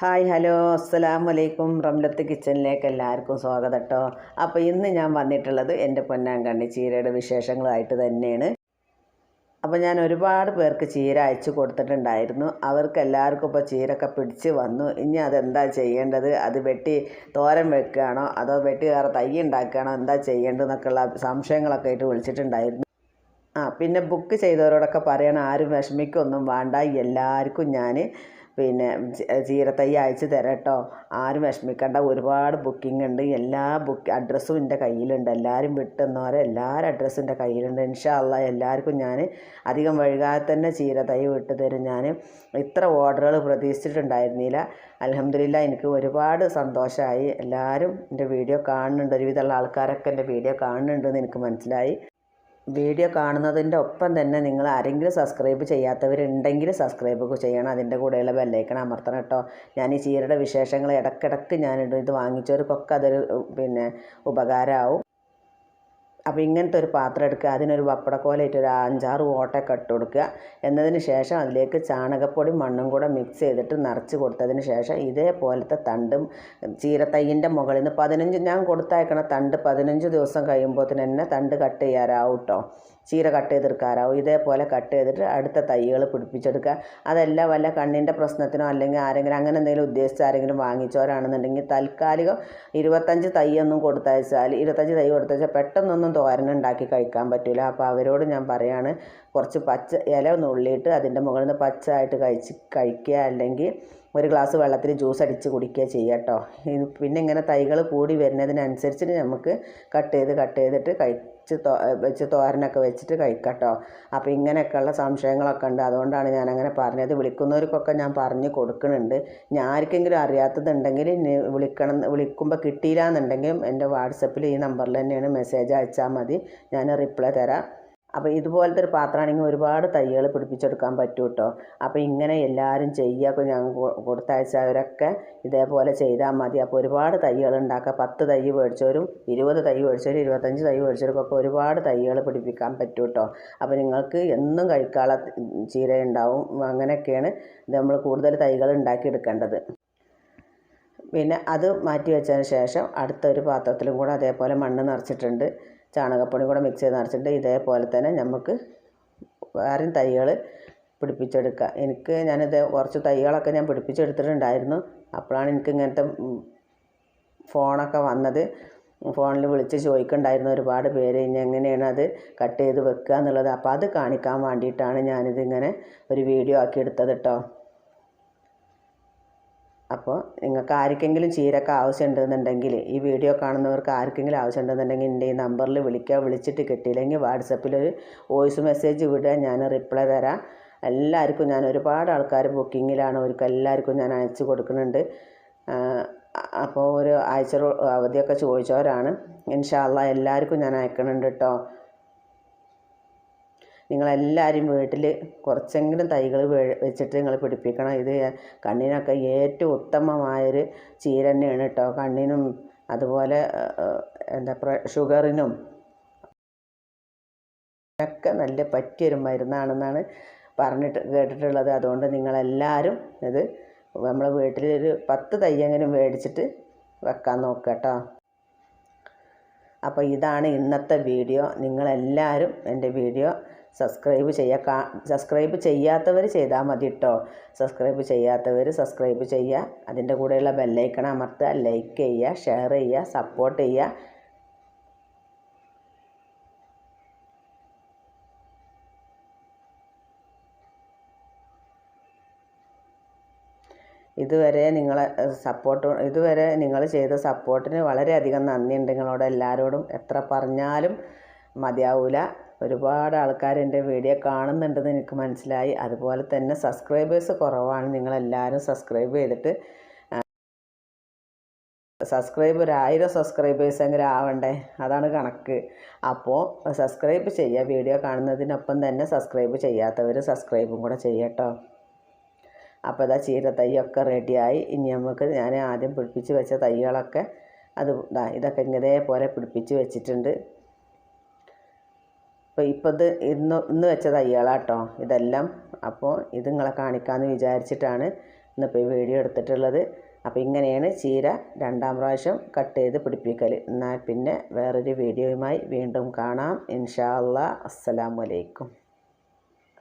Hi hello. അസ്സലാം വലൈക്കും റംലത്ത് കിച്ചണിലേക്ക് എല്ലാവർക്കും സ്വാഗതം കേട്ടോ അപ്പോൾ ഇന്ന് ഞാൻ വന്നിട്ടുള്ളത് എന്റെ പൊന്നാങ്കണ്ണി ചീരയുടെ വിശേഷങ്ങളായിട്ട് തന്നെയാണ്. അപ്പോൾ ഞാൻ ഒരുപാട് പേർക്ക് ചീര അയച്ചു കൊടുത്തിട്ടുണ്ടായിരുന്നു. അവർക്ക് എല്ലാവർക്കും ഇപ്പോൾ ചീരൊക്കെ പിടിച്ച് വന്നു. ഇനി അതെന്താ ചെയ്യേണ്ടത്? അത് വെട്ടി തോരൻ വെക്കുകയാണോ? അതോ വെട്ടി വേറെ തൈ ഉണ്ടാക്കുകയാണോ? എന്താ ചെയ്യേണ്ടതെന്നൊക്കെയുള്ള സംശയങ്ങളൊക്കെ ആയിട്ട് വിളിച്ചിട്ടുണ്ടായിരുന്നു. ആ പിന്നെ ബുക്ക് ചെയ്തവരോടൊക്കെ പറയണം. ആരും വിഷമിക്കൊന്നും വേണ്ട. എല്ലാവർക്കും ഞാൻ പിന്നെ ചീരത്തൈ അയച്ചു തരാം കേട്ടോ ആരും വിഷമിക്കേണ്ട. ഒരുപാട് ബുക്കിംഗ് ഉണ്ട്. എല്ലാ ബുക്ക് അഡ്രസ്സും എന്റെ കയ്യിലുണ്ട്. എല്ലാവരും വിട്ടുന്നവരെ എല്ലാവരും അഡ്രസ്സും എന്റെ കയ്യിലുണ്ട്. ഇൻഷാല്ല എല്ലാവർക്കും ഞാൻ അധികം വൈകാതെ തന്നെ ചീരത്തൈ വിട്ടു തരും. ഞാൻ ഇത്ര ഓർഡറുകൾ പ്രതീക്ഷിച്ചിട്ടുണ്ടായിരുന്നില്ല. അലഹമില്ല എനിക്ക് ഒരുപാട് സന്തോഷമായി എല്ലാവരും എന്റെ വീഡിയോ കാണുന്നുണ്ട്. ഒരുവിധമുള്ള ആൾക്കാരൊക്കെ എന്റെ വീഡിയോ കാണുന്നുണ്ടെന്ന് എനിക്ക് മനസ്സിലായി. വീഡിയോ കാണുന്നതിന്റെ ഒപ്പം തന്നെ നിങ്ങൾ ആരെങ്കിലും സബ്സ്ക്രൈബ് ചെയ്യാത്തവരുണ്ടെങ്കിൽ സബ്സ്ക്രൈബ് ചെയ്യണം. അതിന്റെ കൂടെയുള്ള ബെല്ലൈക്കൺ അമർത്തണം കേട്ടോ. ഞാൻ ഈ ചീരയുടെ വിശേഷങ്ങൾ ഇടയ്ക്കിടയ്ക്ക് ഞാനിടും. ഇത് വാങ്ങിച്ചവർക്കൊക്കെ അതൊരു പിന്നെ ഉപകാരമാവും. അപ്പോൾ ഇങ്ങനത്തെ ഒരു പാത്രം എടുക്കുക. അതിനൊരു പപ്പടക്കോലായിട്ട് ഒരു അഞ്ചാറ് ഓട്ടയൊക്കെ ഇട്ട് കൊടുക്കുക. എന്നതിന് ശേഷം അതിലേക്ക് ചാണകപ്പൊടി മണ്ണും കൂടെ മിക്സ് ചെയ്തിട്ട് നിറച്ച് കൊടുത്തതിന് ശേഷം ഇതേപോലത്തെ തണ്ടും ചീരത്തൈയിന്റെ മുകളിൽ നിന്ന് പതിനഞ്ച് ഞാൻ കൊടുത്തയക്കണ തണ്ട് പതിനഞ്ച് ദിവസം കഴിയുമ്പോൾ തന്നെ തണ്ട് കട്ട് ചെയ്യാറാവും കേട്ടോ ചീര കട്ട് ചെയ്തെടുക്കാറാവും. ഇതേപോലെ കട്ട് ചെയ്തിട്ട് അടുത്ത തൈകൾ പിടിപ്പിച്ചെടുക്കുക. അതല്ല വല്ല കണ്ണിന്റെ പ്രശ്നത്തിനോ അല്ലെങ്കിൽ ആരെങ്കിലും അങ്ങനെ എന്തെങ്കിലും ഉദ്ദേശിച്ച് ആരെങ്കിലും വാങ്ങിച്ചവരാണെന്നുണ്ടെങ്കിൽ താൽക്കാലികം ഇരുപത്തഞ്ച് തൈയൊന്നും കൊടുത്തയച്ചാൽ ഇരുപത്തഞ്ച് തൈ കൊടുത്തയച്ചാൽ പെട്ടെന്നൊന്നും തോരനുണ്ടാക്കി കഴിക്കാൻ പറ്റില്ല അപ്പോൾ അവരോട് ഞാൻ പറയാണ് കുറച്ച് പച്ച ഇല നുള്ളിയിട്ട് അതിന്റെ മുകളിൽ നിന്ന് പച്ച ആയിട്ട് കഴിച്ച് കഴിക്കുക. അല്ലെങ്കിൽ ഒരു ഗ്ലാസ് വെള്ളത്തിൽ ജ്യൂസ് അടിച്ച് കുടിക്കുക ചെയ്യുക കേട്ടോ. ഇത് പിന്നെ ഇങ്ങനെ തൈകൾ കൂടി വരുന്നതിനനുസരിച്ചിട്ട് നമുക്ക് കട്ട് ചെയ്ത് കട്ട് ചെയ്തിട്ട് കഴിച്ച് വെച്ച് തോരനൊക്കെ വെച്ചിട്ട് കഴിക്കാം കേട്ടോ. അപ്പോൾ ഇങ്ങനെയൊക്കെയുള്ള സംശയങ്ങളൊക്കെ ഉണ്ട്. അതുകൊണ്ടാണ് ഞാൻ അങ്ങനെ പറഞ്ഞത്. വിളിക്കുന്നവർക്കൊക്കെ ഞാൻ പറഞ്ഞ് കൊടുക്കുന്നുണ്ട്. ഞാൻ ആർക്കെങ്കിലും അറിയാത്തതുണ്ടെങ്കിൽ വിളിക്കണം വിളിക്കുമ്പോൾ കിട്ടിയില്ല എന്നുണ്ടെങ്കിലും എന്റെ വാട്സപ്പിൽ ഈ നമ്പറിൽ തന്നെയാണ് മെസ്സേജ് അയച്ചാൽ മതി. ഞാൻ റിപ്ലൈ തരാം. അപ്പോൾ ഇതുപോലത്തെ ഒരു പാത്രമാണെങ്കിൽ ഒരുപാട് തൈകൾ പിടിപ്പിച്ചെടുക്കാൻ പറ്റും കേട്ടോ അപ്പോൾ ഇങ്ങനെ എല്ലാവരും ചെയ്യുക ഞാൻ കൊ- കൊടുത്തയച്ചവരൊക്കെ ഇതേപോലെ ചെയ്താൽ മതി. അപ്പോൾ ഒരുപാട് തൈകൾ ഉണ്ടാക്കുക പത്ത് തൈ മേടിച്ചവരും ഇരുപത് തൈ മേടിച്ചവരും ഇരുപത്തഞ്ച് തൈ മേടിച്ചവർക്കൊക്കെ ഒരുപാട് തൈകൾ പിടിപ്പിക്കാൻ പറ്റും കേട്ടോ അപ്പോൾ നിങ്ങൾക്ക് എന്നും കഴിക്കാനുള്ള ചീര ഉണ്ടാവും അങ്ങനെയൊക്കെയാണ് നമ്മൾ കൂടുതൽ തൈകൾ ഉണ്ടാക്കിയെടുക്കേണ്ടത് പിന്നെ അത് മാറ്റി വെച്ചതിന് ശേഷം അടുത്തൊരു പാത്രത്തിലും കൂടെ അതേപോലെ മണ്ണ് നിറച്ചിട്ടുണ്ട്. ചാണകപ്പൊടി കൂടെ മിക്സ് ചെയ്ത് നിറച്ചിട്ട് ഇതേപോലെ തന്നെ നമുക്ക് വേറെയും തൈകൾ പിടിപ്പിച്ചെടുക്കുക എനിക്ക് ഞാനിത് കുറച്ച് തൈകളൊക്കെ ഞാൻ പിടിപ്പിച്ചെടുത്തിട്ടുണ്ടായിരുന്നു. അപ്പോഴാണ് എനിക്ക് ഇങ്ങനത്തെ ഫോണൊക്കെ വന്നത്. ഫോണിൽ വിളിച്ച് ചോദിക്കുന്നുണ്ടായിരുന്നു ഒരുപാട് പേര് ഇനി എങ്ങനെയാണ് അത് കട്ട് ചെയ്ത് വെക്കുക എന്നുള്ളത്. അപ്പോൾ അത് കാണിക്കാൻ വേണ്ടിയിട്ടാണ് ഞാനിതിങ്ങനെ ഒരു വീഡിയോ ആക്കി എടുത്തത് കേട്ടോ അപ്പോൾ നിങ്ങൾക്ക് ആർക്കെങ്കിലും ചീരൊക്കെ ആവശ്യമുണ്ടെന്നുണ്ടെങ്കിൽ ഈ വീഡിയോ കാണുന്നവർക്ക് ആർക്കെങ്കിലും ആവശ്യമുണ്ടെന്നുണ്ടെങ്കിൽ എന്റെ ഈ നമ്പറിൽ വിളിക്കുക. വിളിച്ചിട്ട് കിട്ടിയില്ലെങ്കിൽ വാട്സപ്പിൽ ഒരു വോയിസ് മെസ്സേജ് വിടുക. ഞാൻ റിപ്ലൈ തരാം. എല്ലാവർക്കും ഞാൻ ഒരുപാട് ആൾക്കാർ ബുക്കിങ്ങിലാണ്. അവർക്ക് എല്ലാവർക്കും ഞാൻ അയച്ചു കൊടുക്കുന്നുണ്ട്. അപ്പോൾ ഒരു ആഴ്ച അവധിയൊക്കെ ചോദിച്ചവരാണ്. ഇൻഷാല്ല എല്ലാവർക്കും ഞാൻ അയക്കുന്നുണ്ട് കേട്ടോ. നിങ്ങളെല്ലാവരും വീട്ടിൽ കുറച്ചെങ്കിലും തൈകൾ വെച്ചിട്ട് നിങ്ങൾ പിടിപ്പിക്കണം. ഇത് കണ്ണിനൊക്കെ ഏറ്റവും ഉത്തമമായൊരു ചീര തന്നെയാണ് കേട്ടോ കണ്ണിനും അതുപോലെ എന്താ ഷുഗറിനും ഒക്കെ നല്ല പറ്റിയൊരു മരുന്നാണെന്നാണ് പറഞ്ഞിട്ട് കേട്ടിട്ടുള്ളത്. അതുകൊണ്ട് നിങ്ങളെല്ലാവരും ഇത് നമ്മളെ വീട്ടിൽ ഒരു പത്ത് തയ്യെങ്കിലും മേടിച്ചിട്ട് വെക്കാൻ നോക്കുക കേട്ടോ അപ്പോൾ ഇതാണ് ഇന്നത്തെ വീഡിയോ. നിങ്ങളെല്ലാവരും എന്റെ വീഡിയോ സബ്സ്ക്രൈബ് ചെയ്യുക സബ്സ്ക്രൈബ് ചെയ്യാത്തവർ ചെയ്താൽ മതി കേട്ടോ സബ്സ്ക്രൈബ് ചെയ്യാത്തവർ സബ്സ്ക്രൈബ് ചെയ്യുക അതിന്റെ കൂടെയുള്ള ബെല്ലൈക്കൺ അമർത്തുക ലൈക്ക് ചെയ്യുക ഷെയർ ചെയ്യുക സപ്പോർട്ട് ചെയ്യുക ഇതുവരെ നിങ്ങളെ സപ്പോർട്ട് ഇതുവരെ നിങ്ങൾ ചെയ്ത സപ്പോർട്ടിന് വളരെയധികം നന്ദിയുണ്ട് നിങ്ങളോട് എല്ലാവരോടും. എത്ര പറഞ്ഞാലും മതിയാവില്ല ഒരുപാട് ആൾക്കാർ എന്റെ വീഡിയോ കാണുന്നുണ്ടെന്ന് എനിക്ക് മനസ്സിലായി. അതുപോലെ തന്നെ സബ്സ്ക്രൈബേഴ്സ് കുറവാണ്. നിങ്ങളെല്ലാവരും സബ്സ്ക്രൈബ് ചെയ്തിട്ട് സബ്സ്ക്രൈബ് ഒരു ആയിരം സബ്സ്ക്രൈബേഴ്സ് എങ്കിലും ആവണ്ടേ? അതാണ് കണക്ക്. അപ്പോൾ സബ്സ്ക്രൈബ് ചെയ്യുക വീഡിയോ കാണുന്നതിനൊപ്പം തന്നെ സബ്സ്ക്രൈബ് ചെയ്യാത്തവർ സബ്സ്ക്രൈബും കൂടെ ചെയ്യട്ടോ അപ്പോൾ ഇതാ ചീര തൈയൊക്കെ റെഡിയായി. ഇനി നമുക്ക് ഞാൻ ആദ്യം പിടിപ്പിച്ച് വെച്ച തൈകളൊക്കെ അത് ഇതൊക്കെ ഇതേപോലെ പിടിപ്പിച്ച് വെച്ചിട്ടുണ്ട്. അപ്പോൾ ഇപ്പോൾ ഇത് ഇന്ന് ഇന്ന് വെച്ച തൈകളാട്ടോ ഇതെല്ലാം അപ്പോൾ ഇത് നിങ്ങളെ കാണിക്കാമെന്ന് വിചാരിച്ചിട്ടാണ് ഇന്നിപ്പോൾ ഈ വീഡിയോ എടുത്തിട്ടുള്ളത്. അപ്പോൾ ഇങ്ങനെയാണ് ചീര രണ്ടാം പ്രാവശ്യം കട്ട് ചെയ്ത് പിടിപ്പിക്കൽ എന്നാൽ പിന്നെ വേറൊരു വീഡിയോയുമായി വീണ്ടും കാണാം. ഇൻഷാ അല്ലാ അസ്സലാമു അലൈക്കും.